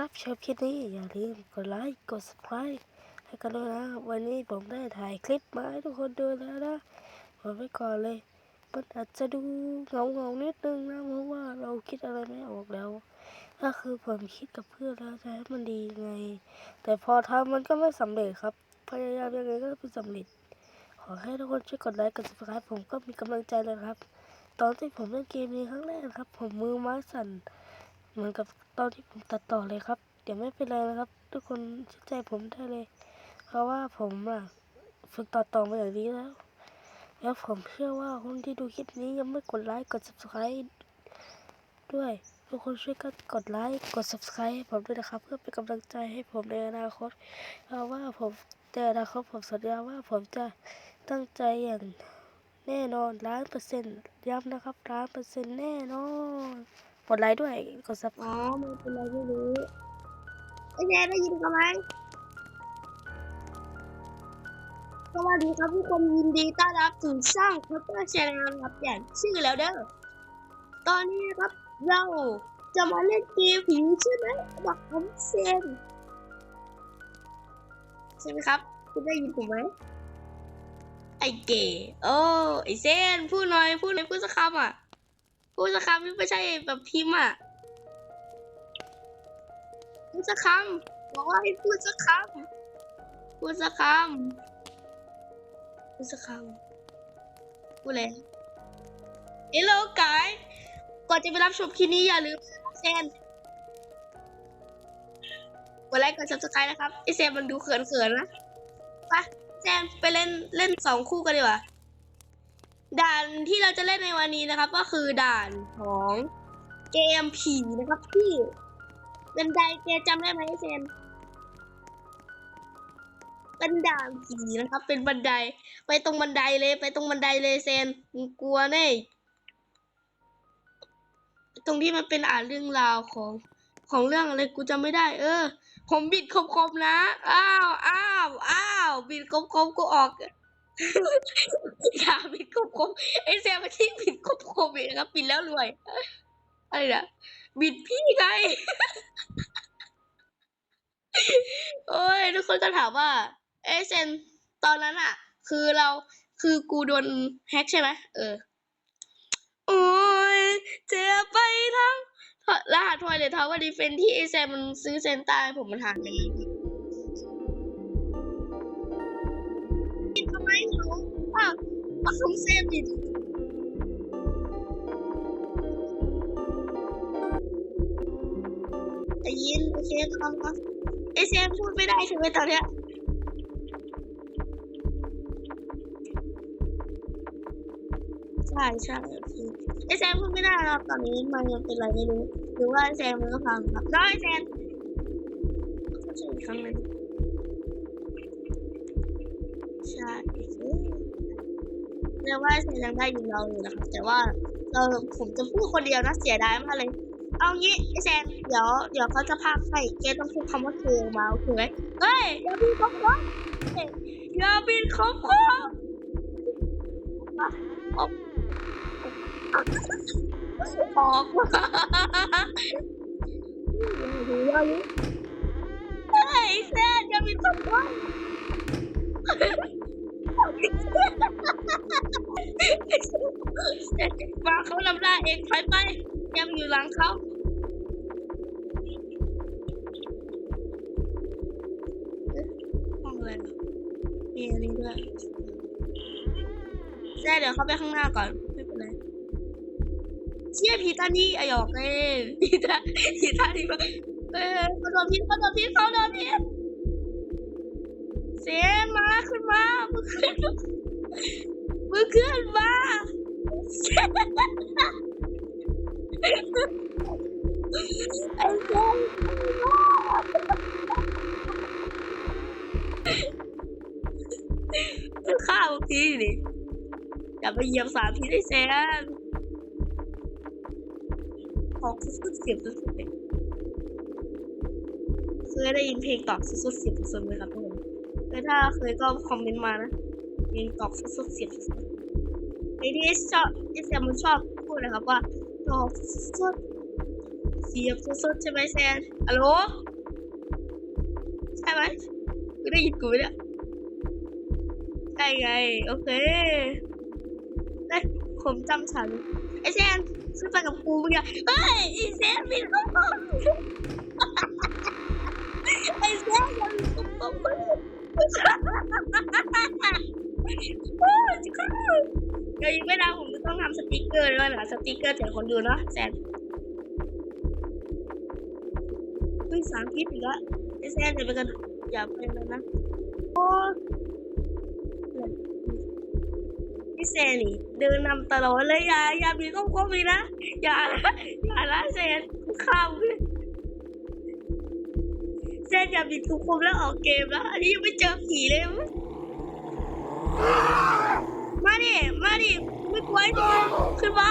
รับชมคลิปนี้อย่าลืมกดไลค์กด subscribe ให้กันด้วยนะ วันนี้ผมได้ถ่ายคลิปมาให้ทุกคนดูแล้วนะบอกไว้ก่อนเลยมันอาจจะดูเงาเงานิดนึงนะเพราะว่าเราคิดอะไรไม่ออกแล้วก็คือผมคิดกับเพื่อนแล้วจะให้มันดีไง แต่พอทำมันก็ไม่สำเร็จครับพยายามยังไงก็ไม่สำเร็จ ขอให้ทุกคนช่วยกดไลค์กด subscribe ผมก็มีกำลังใจเลยครับ ตอนที่ผมเล่นเกมนี้ครั้งแรกครับ ผมมือไม้สั่น เหมือนกับตอนที่ผมตัดต่อเลยครับ เดี๋ยวไม่เป็นไรนะครับ ทุกคนเชื่อใจผมได้เลย เพราะว่าผมอะฝึกตัดต่อมาอย่างดีแล้ว แล้วผมเชื่อว่าคนที่ดูคลิปนี้ยังไม่กดไลค์กด subscribe ด้วยทุกคนช่วยกันกดไลค์กด subscribe ให้ผมด้วยนะครับ เพื่อเป็นกำลังใจให้ผมในอนาคต เพราะว่าผมในอนาคตผมสัญญาว่าผมจะตั้งใจอย่างแน่นอนล้านเปอร์เซ็นต์ย้ำนะครับล้านเปอร์เซ็นต์แน่นอน กดไลค์ด้วยกดซับอ๋อไม่เป็นไรไม่รู้ไอ้แย่ได้ยินกันไหมสวัสดีครับทุกคนยินดีต้อนรับสู่ช่องคัพเตอร์ชาแนลครับอย่างชื่อแล้วเด้อตอนนี้นะครับเราจะมาเล่นเกมผีใช่ไหมบอกผมเซนใช่ไหมครับ คุณได้ยินผมไหมไอเก๋โอ้ไอเซนพูดหน่อยพูดหน่อยพูดสักคำอะ พูดสักคำไม่ใช่แบบพิมพ์อะพูดสักคำบอกว่าให้พูดสักคำพูดสักคำพูดสักคำพูดอะไร Hello guys ก่อนจะไปรับชมคลิปนี้อย่าลืมแซนกดไลค์กด subscribe นะครับไอแซมมันดูเขินๆนะไปแซมไปเล่นเล่นสองคู่กันดีกว่า ด่านที่เราจะเล่นในวันนี้นะครับ ก็คือด่านของเกมผีนะครับที่เป็นไดแกจำได้ไหมเซนเป็นด่านผีนะครับ เป็นบันได ไปตรงบันไดเลย ไปตรงบันไดเลยเซนกลัวแน่ตรงที่มันเป็นอ่านเรื่องราวของของเรื่องอะไรกูจำไม่ได้ เออ ผมบิดคมๆนะ อ้าวอ้าวอ้าวบิดคมๆกูออก อย่าบิดคมไอ้แซมมาที่บิดคมๆอีกนะครับบิดแล้วรวยอะไรนะบิดพี่ไงโอ้ยทุกคนก็ถามว่าเอยเซนตอนนั้นอะคือเราคือกูโดนแฮ็กใช่ไหมเออโอ้ยเจ็บไปทั้งรหัสทอยเลยทาวเวอร์ดีเฟนที่ไอแซมมันซื้อเซนต้าให้ผมมันหายไปเลย ว่าคำเซมดิแต่ยินโอเคทำครับไอแซมพูดไม่ได้ใช่ไหมตอนเนี้ยใช่ใช่คือไอแซมพูดไม่ได้ครับตอนนี้มันยังเป็นอะไรไม่รู้หรือว่าไอแซมมันก็พังครับได้ไอแซมก็ใช่อีกครั้งหนึ่ง เรียกว่าไอแซมยังได้ยินเราอยู่นะครับแต่ว่าเราผมจะพูดคนเดียวนะเสียดายมากเลย เอางี้ไอแซมเดี๋ยวเดี๋ยวเขาจะพากให้แกต้องพูดคำว่าเธอมาโอเคไหมเฮ้ยอย่าบินครบครบเฮ้ยอย่าบินครบครบออกออกมาเฮ้ยแซนจะมีคน วามาเขานำหน้าเองถอยไปแกมนอยู่หลังเขาห้องอะไรมีอันนี้ด้วยแซนเดี๋ยวเขาไปข้างหน้าก่อนไม่เป็นไรเชี่ยผีตานี่ไอหยอกเล่นผีตาผีตานี่มาเออเขาโดนพิษเขาโดนพิษเขาโดนพิษเสียนมาขึ้นมามึงขึ้น มึงขึ้นมาไอ้เจ้าข้าวทีดิอย่าไปเหยียบสารพิษไอ้แซนออกสุดเสียงสุดๆเลยเคยได้ยินเพลงตอกสุดเสียงสุดไหมครับทุกคนเคยถ้าเคยก็คอมเมนต์มานะ เพลงตอกสุดๆเสียงสุดๆไอ้ที่ชอบที่แซมมันชอบพูดนะครับว่าตอกสุดๆเจี๊ยบสดๆใช่ไหมแซนฮัลโหลใช่ไหมกูได้ยินกูไหมเนี่ยใช่ไง โอเคเอ้ยผมจำฉัน ไอ้แซนขึ้นไปกับกูมึงอย่าเฮ้ยไอ้แซนมีลูกบอลไอ้แซนมีลูกบอล ดี๋ยวอีกไม่นานผมจะต้องทำสติกเกอร์ด้วยนะสติกเกอร์แจกคนดูเนาะแซนเฮ้ยสามคลิปอีกแล้วไอ้แซนเดี๋ยวไปกันอย่าไปแล้วนะโอ้พี่แซนนี่เดินนำตลอดเลยอย่าอย่ามีก้มก้มอีกนะอย่าอย่าละแซนข้ามเลยแซนอย่าบิดทุกคมแล้วออกเกมแล้วอันนี้ยังไม่เจอผีเลยมั้ย มาดิ มาดิ ไม่กลัวไอ้ตัวขึ้นมา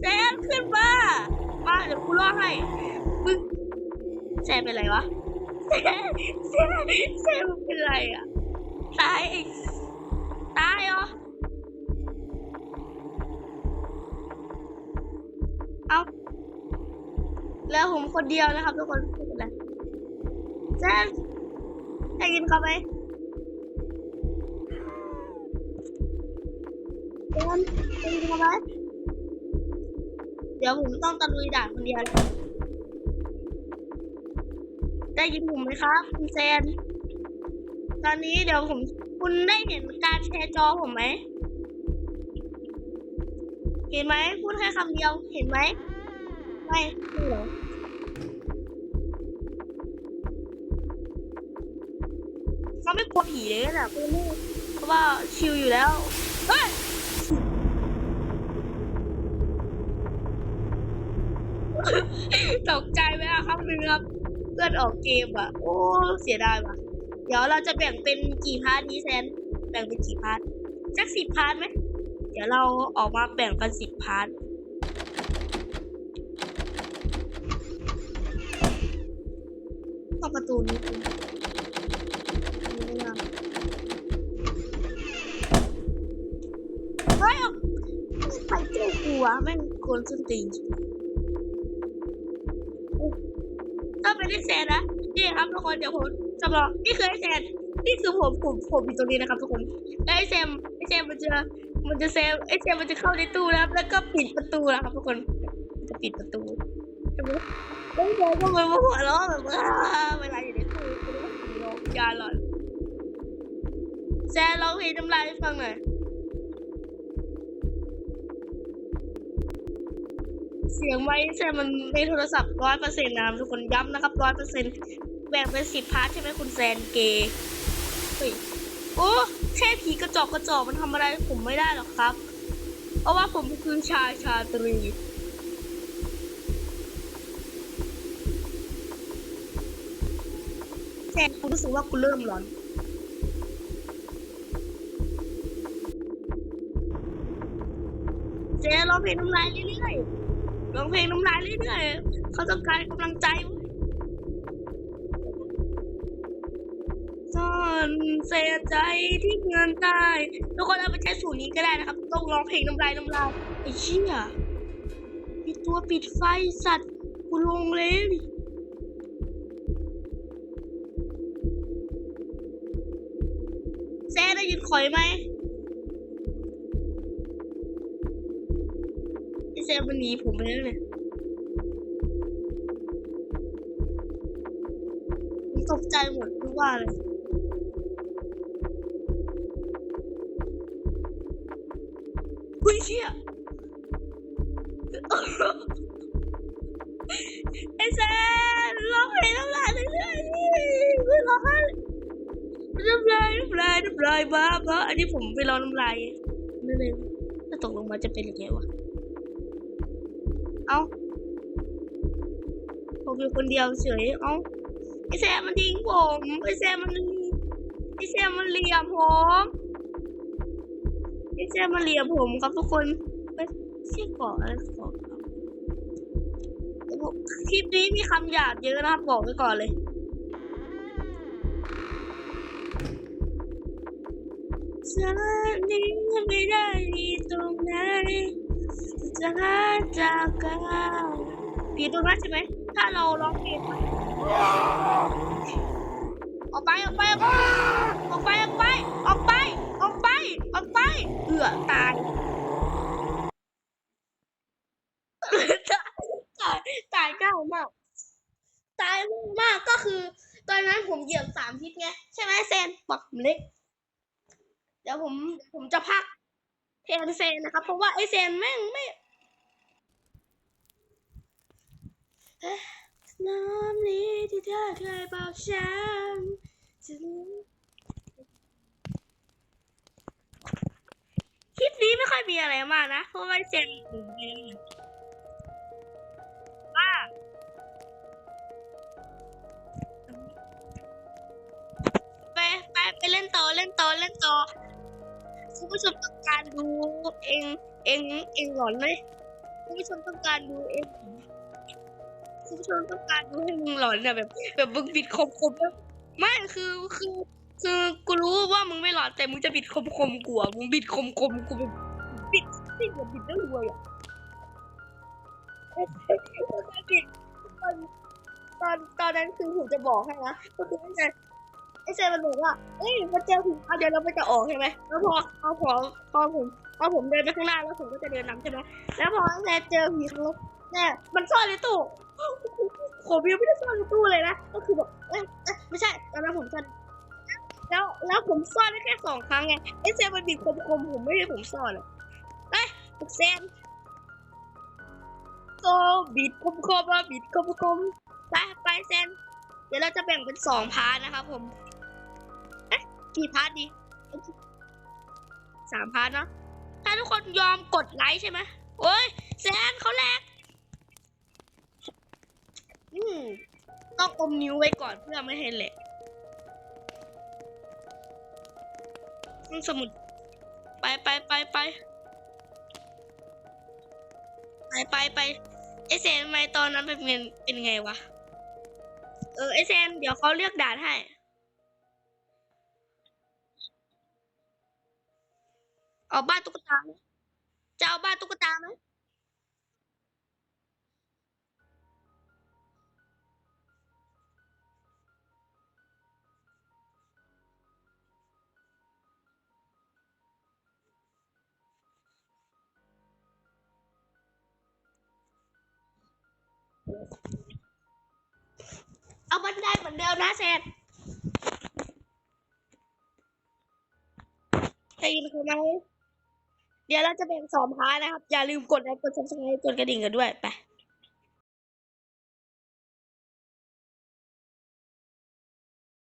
แซนขึ้นมา มาเดี๋ยวกูรอให้ มึงแซนเป็นไรวะ แซนแซนแซนมึงเป็นไรอะ ตายอีกตายเหรอ เอาแล้วผมคนเดียวนะครับทุกคนไม่เป็นไรแซนจะกินข้าไหาไหมเดี๋ยวผมต้องตะลุยด่านคนเดียวได้ยินผมไหมครับ คุณแซน ตอนนี้เดี๋ยวผมคุณได้เห็นการแชร์จอผมไหม เห็นไหมพูดแค่คำเดียวเห็นไหม ไม่ไม่หรอเขาไม่กลัวผีเลยนะคุณนี่เพราะว่าชิลอยู่แล้ว เฮ้ย ตกใจไหมอะครับนึงครับเพื่อนออกเกมอะ โอ้เสียดายว่ะ เดี๋ยวเราจะแบ่งเป็นกี่พาร์ทนี้แซนแบ่งเป็นกี่พาร์ทสักสิบพาร์ทไหมเดี๋ยวเราออกมาแบ่งเป็นสิบพาร์ทเข้าประตูนี้คุณไม่ได้เฮ้ยใครเจ้ากูวะแม่งคนส้นตีน เป็นไอ้แซนนะนี่ครับทุกคนเดี๋ยวผมจำลองนี่คือไอ้แซนนี่คือผมผมผมอยู่ตรงนี้นะครับทุกคนแล้วไอ้แซมไอ้แซมมันจะมันจะแซมไอ้แซมมันจะเข้าในตู้นะครับแล้วก็ปิดประตูนะครับทุกคนจะปิดประตูใช่ไหมแล้วแซมก็มันมาหัวเราะแบบว่าเวลาอยู่ในตู้โลกยาหลอนแซมร้องเพลงน้ำลายให้ฟังหน่อย สียงไม้แซมมันในโทรศัพท์ร้อยเปอร์เซ็นต์นะครับทุกคนย้ำนะครับร้อยเปอร์เซ็นต์แบ่งเป็นสิบพาร์ทใช่ไหมคุณแซนเกย์เฮ้ยโอ้แค่ผีกระจอกกระจอกมันทำอะไรผมไม่ได้หรอกครับ เพราะว่าผมคือชายชาตรีแค่กูรู้สึกว่ากูเริ่มหลอนเจ๊ร้องเพลงน้ำลายเรื่อยๆ ร้องเพลงน้ำลายเรื่อยๆเขาต้องการกำลังใจซ่อนเสียใจที่เงินตายทุกคนเอาไปใช้สูตรนี้ก็ได้นะครับ ต้องร้องเพลงน้ำลายน้ำลายไอ้เชี่ยปิดตัวปิดไฟสัตว์กูลงเลยแซ่ได้ยินข่อยไหม ไอ้แซ่มันหนีผมไปแล้วเนี่ยผมตกใจหมดทุกว่าเลยอุ้ยเชี่ยไอ้แซนร้องเพลงน้ำลายเรื่อยๆนี่ไม่ร้องไห้น้ำลายน้ำลายน้ำลายบ้าบ้าอันนี้ผมไปร้องน้ำลายนั่นเองถ้าตกลงมาจะเป็นยังไงวะ เอาผมอยู่คนเดียวเฉย เอาไอแซมมันทิ้งผมไอแซมมันไอแซมมันเหลี่ยมผมไอแซมมันเหลี่ยมผมครับทุกคนเอ้ยเชี่ยกาะอะไรกาะครับคลิปนี้มีคำหยาบเยอะนะครับบอกไว้ก่อนเลยฉันนี้ไม่ได้ตรงไหน จะหาจากกันผีตัวนั้นใช่ไหม ถ้าเราลองปิดออกไปออกไปออกไปออกไปออกไปออกไปออกไปเหือตายตายตายเก้ามาก ตายมากก็คือ ตอนนั้นผมเหยียบสามทิศไง ใช่ไหมเซนปักเล็ก เดี๋ยวผมผมจะพักแทนเซนนะครับ เพราะว่าไอเซนแม่งไม่ น้ำนี้ที่เธอเคยบอกฉันจะคลิปนี้ไม่ค่อยมีอะไรมากนะ เพราะว่าเซนผมเองว่าไปไปไปเล่นต่อเล่นต่อเล่นต่อคุณผู้ชมต้องการดูเองเองเองหลอนไหมคุณผู้ชมต้องการดูเอง คุณผู้ชมต้องการดูให้มึงหลอนเนี่ยแบบ แบบมึงบิดคมคมแล้วไม่คือคือคือกูรู้ว่ามึงไม่หลอนแต่มึงจะบิดคมคมๆกูอะมึงบิดคมคมๆกูแบบบิดบิดแบบบิดได้รวยอะบิดตอนตอนตอนนั้นคือผมจะบอกให้นะก็คือไม่ใช่ไอ้เซนมันบอกว่า เอ้ยมันเจอผีเอาเดี๋ยวเราไปจะออกใช่ไหมแล้วพอพอพอพอผมพอผมเดินไปข้างหน้าแล้วผมก็จะเดินนำใช่ไหมแล้วพอไอ้เซนเจอผีครั้งแรกมันซ่อนในตู้ ผมยังไม่ได้ซ่อนในตู้เลยนะ ก็คือแบบเอ้ยเอ้ยไม่ใช่ตอนนั้นผมซ่อนแล้วแล้วผมซ่อนได้แค่สองครั้งไงไอ้เซนมันบิดคมๆผมไม่ได้ผมซ่อนเลยเอ้ยเซนโซบิดคมๆมาบิดคมๆไปไปเซนเดี๋ยวเราจะแบ่งเป็นสองพาร์ทนะครับผมกี่พาร์ทดีสามพาร์ทเนาะถ้าทุกคนยอมกดไลค์ใช่ไหมโอ้ยแซนเขาแลก อืมต้องอมนิ้วไว้ก่อนเพื่อไม่ให้แหลกอืมสมุด ไปไปไปไปไปไปไปไอเซนทำไมตอนนั้นเป็นเงินเป็นไงวะ เออไอเซนเดี๋ยวเขาเลือกด่านให้เอาบ้านตุ๊กตาไหมจะเอาบ้านตุ๊กตาไหม เอาบันไดเหมือนเดิมนะเซนได้ยินเขาไหมเดี๋ยวเราจะแบ่งสองพาร์ทนะครับ อย่าลืมกดไลค์กดซับสไครต์กดกระดิ่งกันด้วย ไป